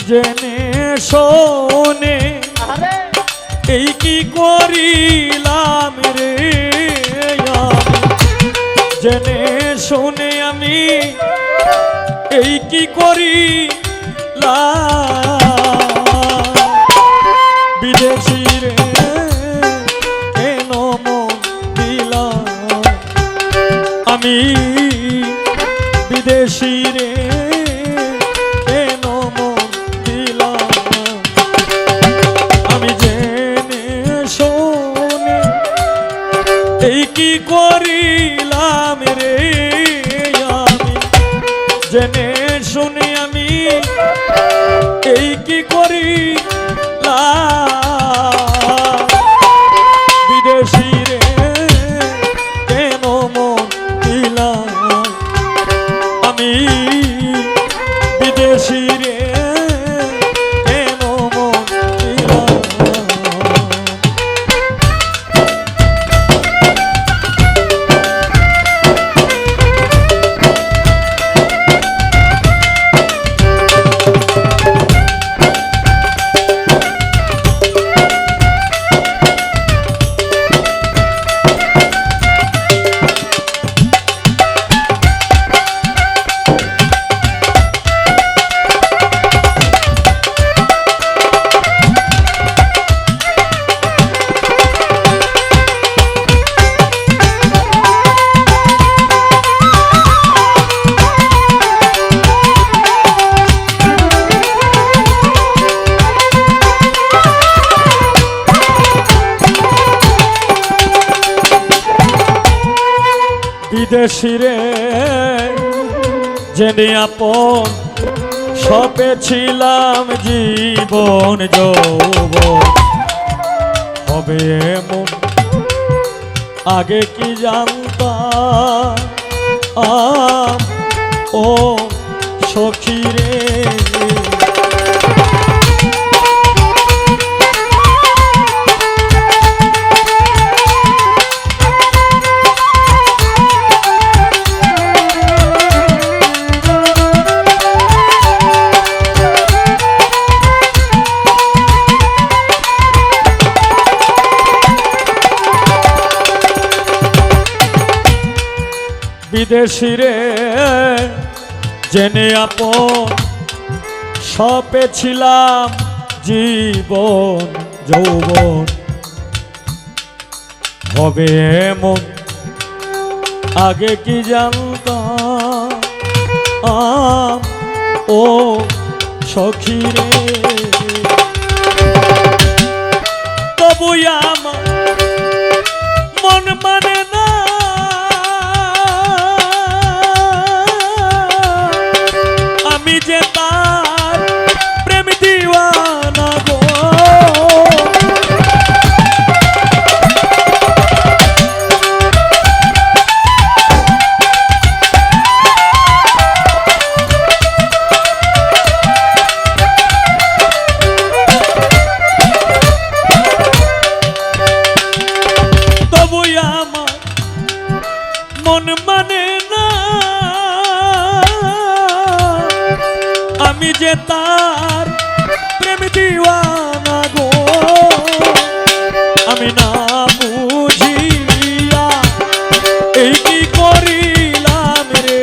জেনে শোনে এই কি করিলাম রে জেনে শুনে আমি এই কি করিলাম? বিদেশি রে কেন দিলাম আমি বিদেশি রে জেনে শুনে আমি এই কি করিলাম বিদেশি রে, জেনে আপন সপে ছিলাম জীবন যৌবন। হবে এমন, আগে কি জানতাম? ও সখী রে বিদেশি রে, জেনে আপন সপে ছিলাম জীবন, যৌবন। হবে এমন, আগে কি জানতাম? আম ও সখী রে। তবু আমার দিওয়ানা গো। আমি না বুঝিয়া এই কি করিলাম রে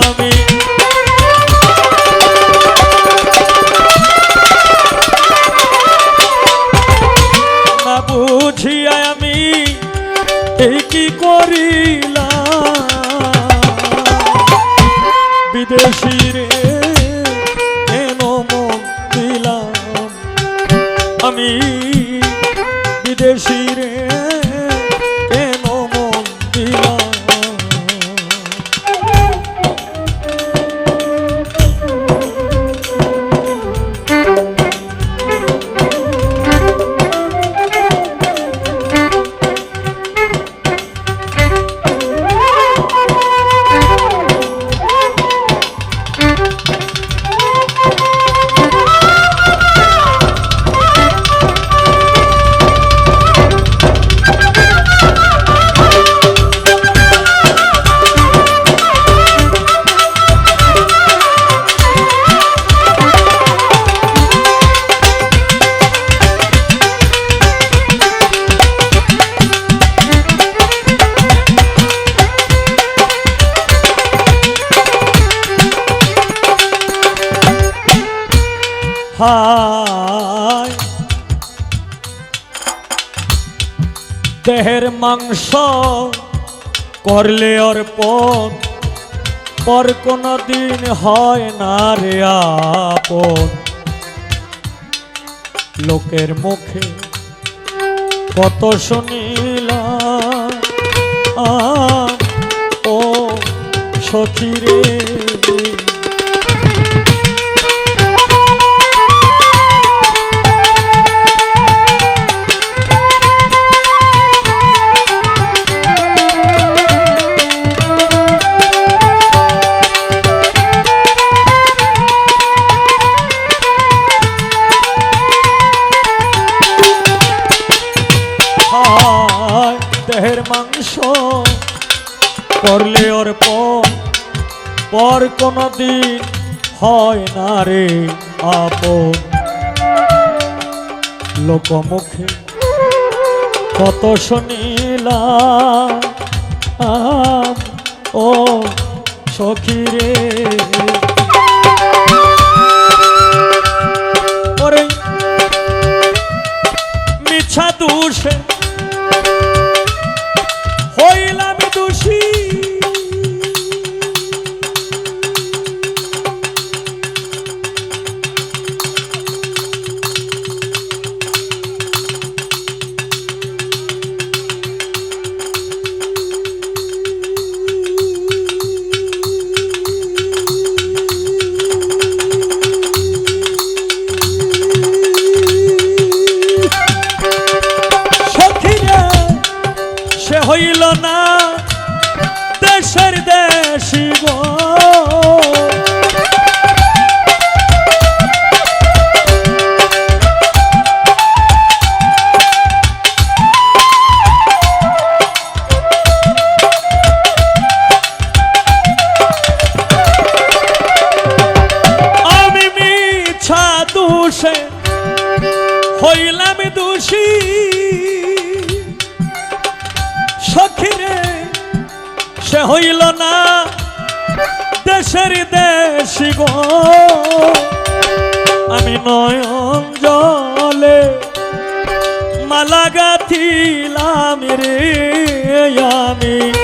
আমি? না বুঝিয়া আমি এই কি করিলাম? বিদেশি রে। বিদেশি হায়। দেহের মাংস করলে অর্পণ, পর কোনো দিন হয় না রে আপন। লোকের মুখে কত শুনিল ও সখী রে। করলে অর্পণ পর কোনো দিন হয় না রে আপন। লোকমুখে কত শুনিলাম আম, ও সখী রে। সখিরে সে হইল না দেশের দেশি গো। আমি নয়ন জলে মালা গাথিলাম রে আমি।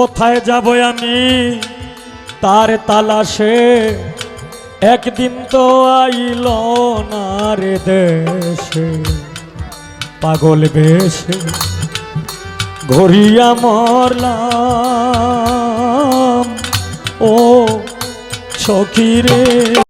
কোথায় যাব আমি? তার তালাশে একদিন তো আইল না রে দেশে। পাগল বেশে ঘুরিয়া মরলাম। ও সখী রে।